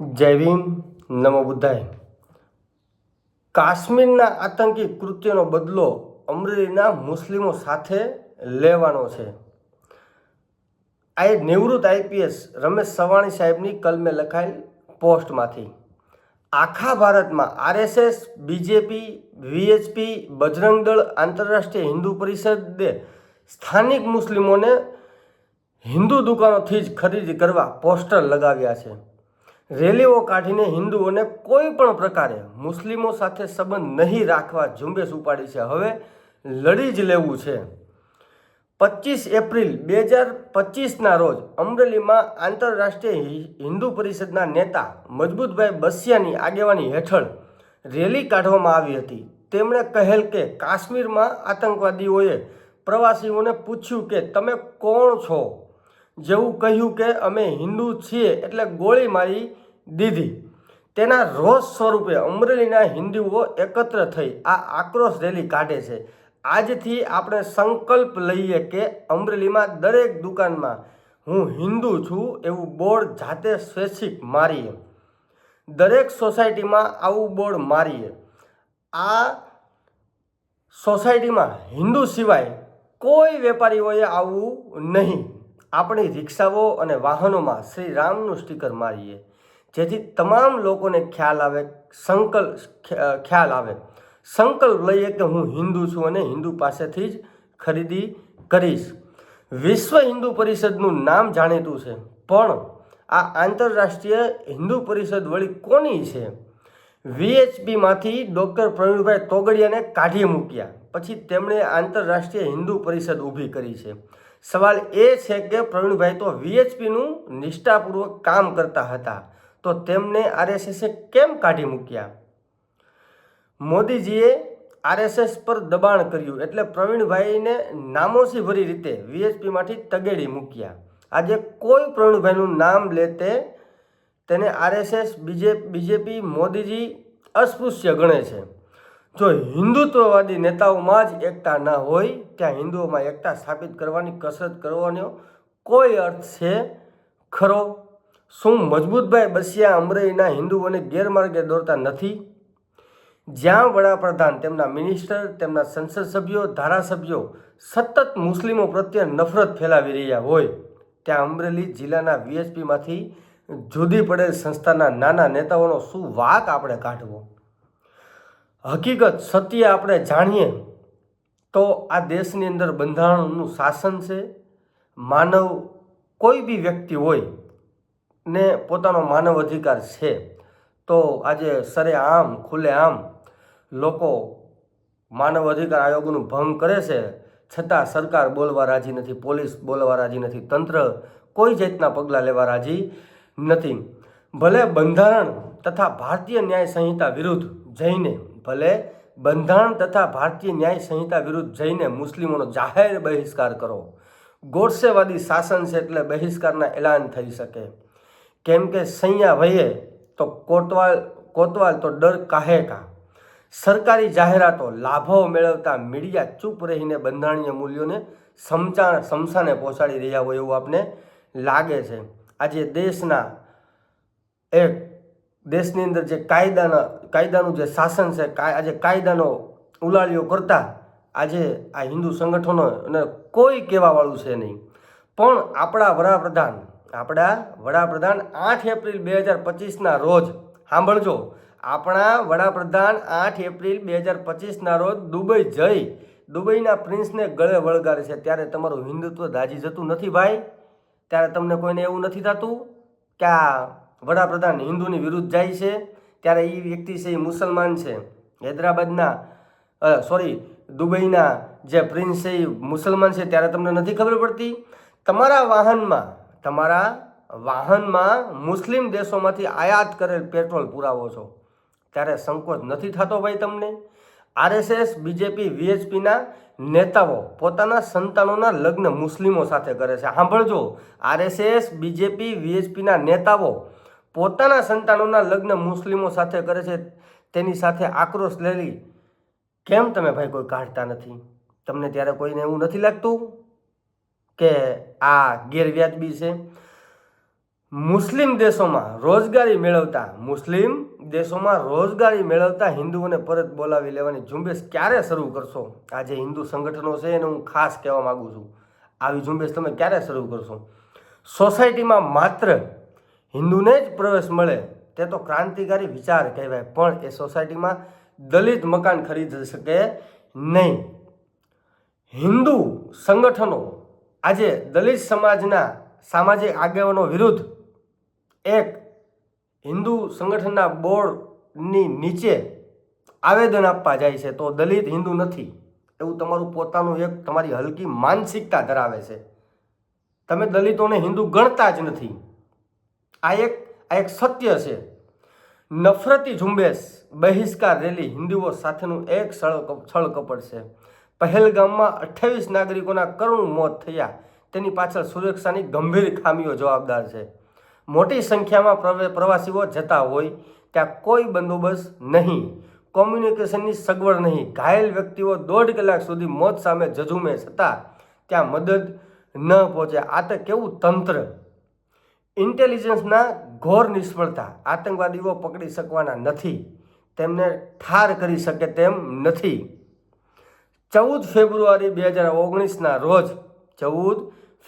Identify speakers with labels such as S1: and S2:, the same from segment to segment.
S1: જય ભીમ, નમો બુદ્ધાય. કાશ્મીરના આતંકી કૃત્યનો બદલો અમરેલીના મુસ્લિમો સાથે લેવાનો છે. આ એ નિવૃત્ત આઈપીએસ રમેશ સવાણી સાહેબની કલમે લખાયેલ પોસ્ટમાંથી. આખા ભારતમાં આરએસએસ, બીજેપી, વીએચપી, બજરંગ દળ, આંતરરાષ્ટ્રીય હિન્દુ પરિષદે સ્થાનિક મુસ્લિમોને હિન્દુ દુકાનોથી જ ખરીદી કરવા પોસ્ટર લગાવ્યા છે. રેલીઓ કાઢીને હિન્દુઓને કોઈ પણ પ્રકારે મુસ્લિમો સાથે સંબંધ નહીં રાખવા ઝુંબેશ ઉપાડી છે. હવે લડી જ લેવું છે. પચીસ એપ્રિલ બે હજાર પચીસના રોજ અમરેલીમાં આંતરરાષ્ટ્રીય હિન્દુ પરિષદના નેતા મજબૂતભાઈ બસિયાની આગેવાની હેઠળ રેલી કાઢવામાં આવી હતી. તેમણે કહેલ કે કાશ્મીરમાં આતંકવાદીઓએ પ્રવાસીઓને પૂછ્યું કે તમે કોણ છો? જેવું કહ્યું કે અમે હિન્દુ છીએ એટલે ગોળી મારી દીધી. તેના રોષ સ્વરૂપે અમરેલીના હિન્દુઓ એકત્ર થઈ આ આક્રોશ રેલી કાઢે છે. આજથી આપણે સંકલ્પ લઈએ કે અમરેલીમાં દરેક દુકાનમાં હું હિન્દુ છું એવું બોર્ડ જાતે સ્વૈચ્છિક મારીએ. દરેક સોસાયટીમાં આવું બોર્ડ મારીએ. આ સોસાયટીમાં હિન્દુ સિવાય કોઈ વેપારીઓએ આવવું નહીં. આપણી રિક્ષાઓ અને વાહનોમાં શ્રી રામનું સ્ટીકર મારીએ. જેથી તમામ લોકોને ખ્યાલ આવે સંકલ્પ ખ્યાલ આવે. સંકલ્પ લઈએ કે હું હિન્દુ છું અને હિન્દુ પાસેથી જ ખરીદી કરીશ. વિશ્વ હિન્દુ પરિષદનું નામ જાણીતું છે. પણ આ આંતરરાષ્ટ્રીય હિન્દુ પરિષદ વળી કોની છે? વીએચપીમાંથી ડૉક્ટર પ્રવીણભાઈ તોગડિયાને કાઢી મૂક્યા. પછી તેમણે આંતરરાષ્ટ્રીય હિન્દુ પરિષદ ઊભી કરી છે. સવાલ એ છે કે પ્રવીણભાઈ તો વીએચપીનું નિષ્ઠાપૂર્વક કામ કરતા હતા. તો તેમને આરએસએસે કેમ કાઢી મૂક્યા? મોદીજીએ આરએસએસ પર દબાણ કર્યું એટલે પ્રવીણભાઈને નામોસી ભરી રીતે વીએચપીમાંથી તગેડી મૂક્યા. આજે કોઈ પ્રવીણભાઈનું નામ લે તે તેને આરએસએસ, બીજે, બીજેપી, મોદીજી અસ્પૃશ્ય ગણે છે. જો હિન્દુત્વવાદી નેતાઓમાં જ એકતા ન હોય, ત્યાં હિન્દુઓમાં એકતા સ્થાપિત કરવાની કસરત કરવાનો કોઈ અર્થ છે ખરો? શું મજબૂતભાઈ બસિયા અમરેલીના હિન્દુઓને ગેરમાર્ગે દોરતા નથી? જ્યાં વડાપ્રધાન, તેમના મિનિસ્ટર, તેમના સંસદ સભ્યો, ધારાસભ્યો સતત મુસ્લિમો પ્રત્યે નફરત ફેલાવી રહ્યા હોય, ત્યાં અમરેલી જિલ્લાના વીએચપીમાંથી જુદી પડેલ સંસ્થાના નાના નેતાઓનો શું વાક આપણે કાઢવો? હકીકત સત્ય આપણે જાણીએ, તો આ દેશની અંદર બંધારણનું શાસન છે. માનવ કોઈ બી વ્યક્તિ હોય ને પોતાનો માનવ અધિકાર છે, તો આજે સરેઆમ ખુલ્લેઆમ લોકો માનવ અધિકાર આયોગનું ભંગ કરે છે. છતાં સરકાર બોલવા રાજી નથી, પોલીસ બોલવા રાજી નથી, તંત્ર કોઈ જાતના પગલાં લેવા રાજી નથી. ભલે બંધારણ તથા ભારતીય ન્યાય સંહિતા વિરુદ્ધ જઈને ભલે બંધારણ તથા ભારતીય ન્યાય સંહિતા વિરુદ્ધ જઈને મુસ્લિમોનો જાહેર બહિષ્કાર કરો. ગોડસેવાદી શાસન છે એટલે બહિષ્કારના એલાન થઈ શકે. કેમ કે સૈયા વયે તો કોટવાલ કોતવાલ તો ડર કાહે કા? સરકારી જાહેરાતો લાભો મેળવતા મીડિયા ચૂપ રહીને બંધારણીય મૂલ્યોને સમચા સમસાને પહોંચાડી રહ્યા હોય એવું આપને લાગે છે. આજે દેશના એક દેશની અંદર જે કાયદાના, કાયદાનું જે શાસન છે આજે કાયદાનો ઉલાળીઓ કરતા આજે આ હિન્દુ સંગઠનો અને કોઈ કહેવાવાળું છે નહીં. પણ આપણા વડાપ્રધાન આપણા વડાપ્રધાન આઠ એપ્રિલ બે હજાર પચીસના રોજ, સાંભળજો, આપણા વડાપ્રધાન આઠ એપ્રિલ બે હજાર પચીસના રોજ દુબઈ જઈ, દુબઈના પ્રિન્સને ગળે વળગાડે છે, ત્યારે તમારું હિન્દુત્વ દાજી જતું નથી ભાઈ. ત્યારે તમને કોઈને એવું નથી થતું કે આ વડાપ્રધાન હિન્દુની વિરુદ્ધ જાય છે, ત્યારે એ વ્યક્તિ છે એ મુસલમાન છે. હૈદરાબાદના સોરી, દુબઈના જે પ્રિન્સ છે એ મુસલમાન છે, ત્યારે તમને નથી ખબર પડતી? તમારા વાહનમાં તમારા વાહનમાં મુસ્લિમ દેશોમાંથી આયાત કરેલ પેટ્રોલ પુરાવો છો. ત્યારે સંકોચ નથી થતો ભાઈ તમને? આરએસએસ, બીજેપી, વીએચપીના નેતાઓ પોતાના સંતાનોના લગ્ન મુસ્લિમો સાથે કરે છે. સાંભળજો. આરએસએસ, બીજેપી, વીએચપીના નેતાઓ પોતાના સંતાનોના લગ્ન મુસ્લિમો સાથે કરે છે, તેની સાથે આક્રોશ લેલી કેમ તમે ભાઈ કોઈ કાઢતા નથી? તમને ત્યારે કોઈને એવું નથી લાગતું કે આ ગેરવ્યાજબી છે? મુસ્લિમ દેશોમાં રોજગારી મેળવતા, મુસ્લિમ દેશોમાં રોજગારી મેળવતા હિન્દુઓને પરત બોલાવી લેવાની ઝુંબેશ ક્યારે શરૂ કરશો? આ જે હિન્દુ સંગઠનો છે એને હું ખાસ કહેવા માગું છું. આવી ઝુંબેશ તમે ક્યારે શરૂ કરશો? સોસાયટીમાં માત્ર હિન્દુને જ પ્રવેશ મળે તે તો ક્રાંતિકારી વિચાર કહેવાય, પણ એ સોસાયટીમાં દલિત મકાન ખરીદી શકે નહીં. હિન્દુ સંગઠનો આજે દલિત સમાજના સામાજિક આગેવાનો વિરુદ્ધ એક હિન્દુ સંગઠનના બોર્ડની નીચે આવેદન આપવા જાય છે, તો દલિત હિન્દુ નથી. એવું તમારું પોતાનું એક તમારી હલકી માનસિકતા ધરાવે છે. તમે દલિતોને હિન્દુ ગણતા જ નથી. આ એક આ એક સત્ય છે. નફરતી ઝુંબેશ બહિષ્કાર રેલી હિન્દુઓ સાથેનું એક છળ કપટ છે. પહેલગામમાં અઠ્ઠાવીસ નાગરિકોના કરુણ મોત થયા. તેની પાછળ સુરક્ષાની ગંભીર ખામીઓ જવાબદાર છે. મોટી સંખ્યામાં પ્રવે, પ્રવાસીઓ જતા હોય ત્યાં કોઈ બંદોબસ્ત નહીં. કોમ્યુનિકેશનની સગવડ નહીં. ઘાયલ વ્યક્તિઓ દોઢ કલાક સુધી મોત સામે જજુમે છતાં ત્યાં મદદ ન પહોંચે. આ તો કેવું તંત્ર ઇન્ટેલિજન્સના ઘોર નિષ્ફળતા, આતંકવાદીઓ પકડી શકવાના નથી, તેમને ઠાર કરી શકે તેમ નથી. ચૌદ ફેબ્રુઆરી બે હજાર ઓગણીસના રોજ, ચૌદ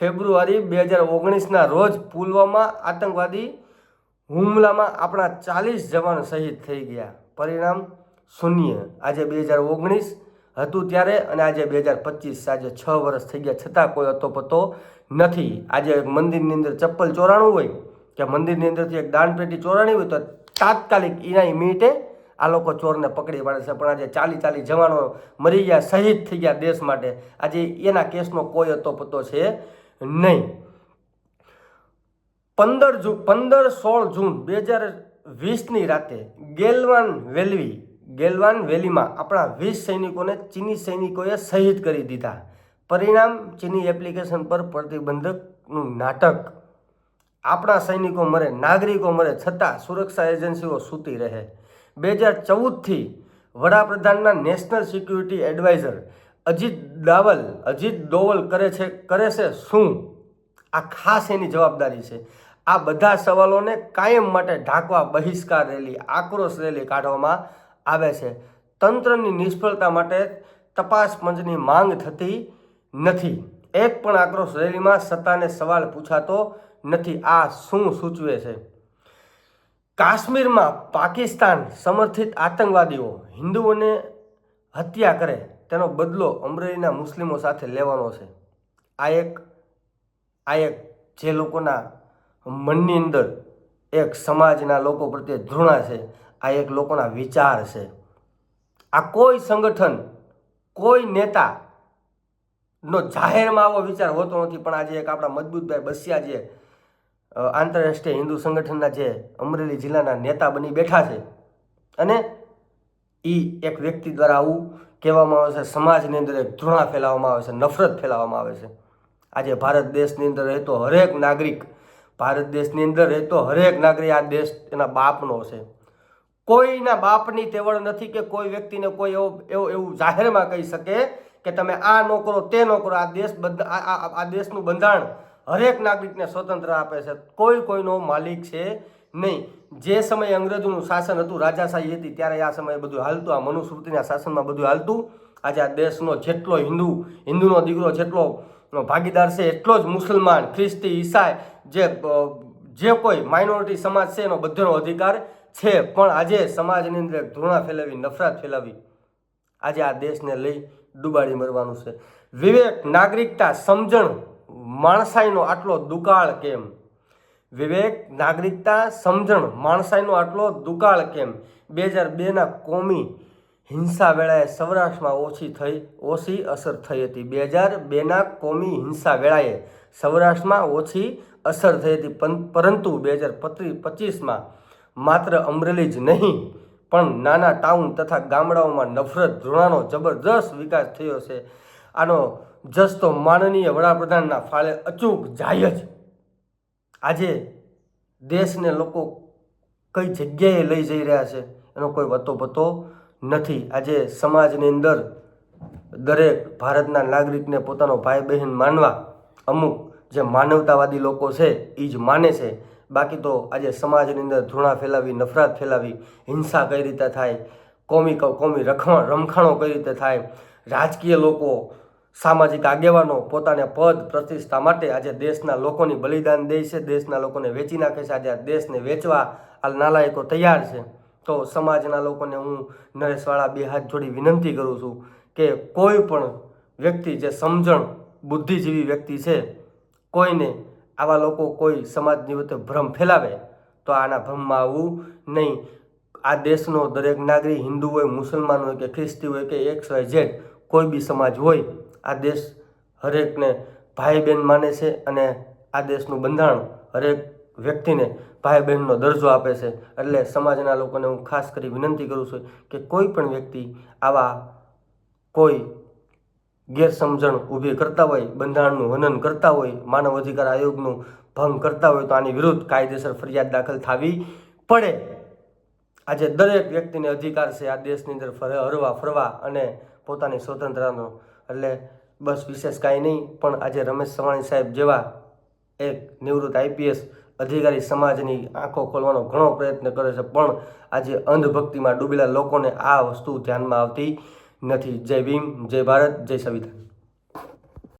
S1: ફેબ્રુઆરી બે હજાર ઓગણીસના રોજ પુલવામા આતંકવાદી હુમલામાં આપણા ચાલીસ જવાન શહીદ થઈ ગયા. પરિણામ શૂન્ય. આજે બે હજાર ઓગણીસ હતું ત્યારે અને આજે બે હજાર પચીસ આજે છ વર્ષ થઈ ગયા છતાં કોઈ અતોપતો નથી. આજે મંદિરની અંદર ચપ્પલ ચોરાણું હોય, કે મંદિરની અંદરથી એક દાનપેટી ચોરાણી હોય તો તાત્કાલિક એના મિનિટે આ લોકો ચોરને પકડી પાડે છે. પણ આજે ચાલી ચાલી જવાનો મરી ગયા, શહીદ થઈ ગયા દેશ માટે. આજે એના કેસનો કોઈ અતોપતો છે નહીં. પંદર જૂન પંદર સોળ જૂન બે હજાર વીસની રાતે ગેલવાન વેલવી ગેલવાન વેલીમાં આપણા વીસ સૈનિકોને ચીની સૈનિકોએ શહીદ કરી દીધા. પરિણામ, ચીની એપ્લિકેશન પર પ્રતિબંધકનું નાટક. આપણા સૈનિકો મરે, નાગરિકો મરે છતાં સુરક્ષા એજન્સીઓ સૂતી રહે. બે હજાર ચૌદથી વડાપ્રધાનના national security adviser Ajit Doval Ajit Doval કરે છે કરે છે શું? આ ખાસ એની જવાબદારી છે. આ બધા સવાલોને કાયમ માટે ઢાંકવા બહિષ્કાર રેલી, આક્રોશ રેલી કાઢવામાં આવે છે. તંત્રની નિષ્ફળતા માટે તપાસ પંચની માંગ થતી નથી. એક પણ આક્રોશ રેલીમાં સત્તાને સવાલ પૂછાતો નથી. આ શું સૂચવે છે? કાશ્મીરમાં પાકિસ્તાન સમર્થિત આતંકવાદીઓ હિન્દુઓને હત્યા કરે તેનો બદલો અમરેલીના મુસ્લિમો સાથે લેવાનો છે. આ એક આ એક જે લોકોના મનની અંદર એક સમાજના લોકો પ્રત્યે ધૃણા છે. આ એક લોકોના વિચાર છે. આ કોઈ સંગઠન, કોઈ નેતા નો જાહેરમાં આવો વિચાર હોતો નથી, પણ આજે એક આપણા મજબૂતભાઈ બસિયા જે આંતરરાષ્ટ્રીય હિન્દુ સંગઠનના જે અમરેલી જિલ્લાના નેતા બની બેઠા છે. અને એ એક વ્યક્તિ દ્વારા આવું કહેવામાં આવે છે, સમાજની અંદર એક ધૃણા ફેલાવવામાં આવે છે, નફરત ફેલાવવામાં આવે છે. આજે ભારત દેશની અંદર રહેતો હરેક નાગરિક, ભારત દેશની અંદર રહેતો હરેક નાગરિક આ દેશ, એના બાપનો છે. કોઈના બાપની તેવડ નથી કે કોઈ વ્યક્તિને કોઈ એવો એવો એવું જાહેરમાં કહી શકે કે તમે આ ન કરો, તે ન કરો. આ દેશ આ દેશનું બંધારણ હરેક નાગરિકને સ્વતંત્ર આપે છે. કોઈ કોઈનો માલિક છે નહીં. જે સમયે અંગ્રેજોનું શાસન હતું, રાજાશાહી હતી, ત્યારે આ સમયે બધું હાલતું. આ મનુસ્મૃતિના શાસનમાં બધું હાલતું. આજે આ દેશનો જેટલો હિન્દુ, હિન્દુનો દીકરો જેટલો ભાગીદાર છે, એટલો જ મુસલમાન, ખ્રિસ્તી, ઈસાઈ, જે જે કોઈ માઇનોરિટી સમાજ છે એનો બધોનો અધિકાર છે, પણ આજે સમાજની અંદર ધૃણા ફેલાવી, નફરત ફેલાવી. આજે આ દેશને લઈ ડૂબાડી મરવાનું છે. વિવેક, નાગરિકતા, સમજણ, માણસાઈનો આટલો દુકાળ કેમ? વિવેક, નાગરિકતા, સમજણ, માણસાઈનો આટલો દુકાળ કેમ? બે હજાર બેના કોમી હિંસા વેળાએ સૌરાષ્ટ્રમાં ઓછી થઈ, ઓછી અસર થઈ હતી. બે હજાર બેના કોમી હિંસા વેળાએ સૌરાષ્ટ્રમાં ઓછી અસર થઈ હતી પરંતુ બે હજાર પચીસમાં માત્ર અમરેલી જ નહીં, પણ નાના ટાઉન તથા ગામડાઓમાં નફરત, ધૃણાનો જબરદસ્ત વિકાસ થયો છે. આનો જસ તો માનનીય વડાપ્રધાનના ફાળે અચૂક જાય જ. આજે દેશને લોકો કઈ જગ્યાએ લઈ જઈ રહ્યા છે, એનો કોઈ વતો પતો નથી. આજે સમાજની અંદર દરેક ભારતના નાગરિકને પોતાનો ભાઈ બહેન માનવા અમુક જે માનવતાવાદી લોકો છે એ જ માને છે. બાકી તો આજે સમાજની અંદર ધૂણા ફેલાવી, નફરત ફેલાવી, હિંસા કઈ રીતે થાય, કોમી કોમી રખણ રમખાણો કઈ રીતે થાય, રાજકીય લોકો, સામાજિક આગેવાનો પોતાના પદ, પ્રતિષ્ઠા માટે આજે દેશના લોકોની બલિદાન દે છે, દેશના લોકોને વેચી નાખે છે, આજે આ દેશને વેચવા આ નાલાયકો તૈયાર છે. તો સમાજના લોકોને હું નરેશવાળા બે હાથ જોડી વિનંતી કરું છું કે કોઈ પણ વ્યક્તિ જે સમજણ બુદ્ધિજીવી વ્યક્તિ છે, કોઈને આવા લોકો કોઈ સમાજની વચ્ચે ભ્રમ ફેલાવે, તો આના ભ્રમમાં આવવું નહીં. આ દેશનો દરેક નાગરિક હિન્દુ હોય, મુસલમાન હોય કે ખ્રિસ્તી હોય કે એક્સ, વાય, ઝેડ કોઈ બી સમાજ હોય, આ દેશ હરેકને ભાઈ બહેન માને છે અને આ દેશનું બંધારણ હરેક વ્યક્તિને ભાઈ બહેનનો દરજ્જો આપે છે. એટલે સમાજના લોકોને હું ખાસ કરી વિનંતી કરું છું કે કોઈ પણ વ્યક્તિ આવા કોઈ ગેરસમજણ ઊભી કરતા હોય, બંધારણનું હનન કરતા હોય, માનવ અધિકાર આયોગનું ભંગ કરતા હોય તો આની વિરુદ્ધ કાયદેસર ફરિયાદ દાખલ થવી પડે. આજે દરેક વ્યક્તિને અધિકાર છે આ દેશની અંદર હરવા, ફરવા અને પોતાની સ્વતંત્રતાનો. એટલે બસ વિશેષ કાંઈ નહીં, પણ આજે રમેશ સવાણી સાહેબ જેવા એક નિવૃત્ત આઈપીએસ અધિકારી સમાજની આંખો ખોલવાનો ઘણો પ્રયત્ન કરે છે, પણ આજે અંધભક્તિમાં ડૂબેલા લોકોને આ વસ્તુ ધ્યાનમાં આવતી નથી. જય ભીમ જય ભારત જય સંવિધાન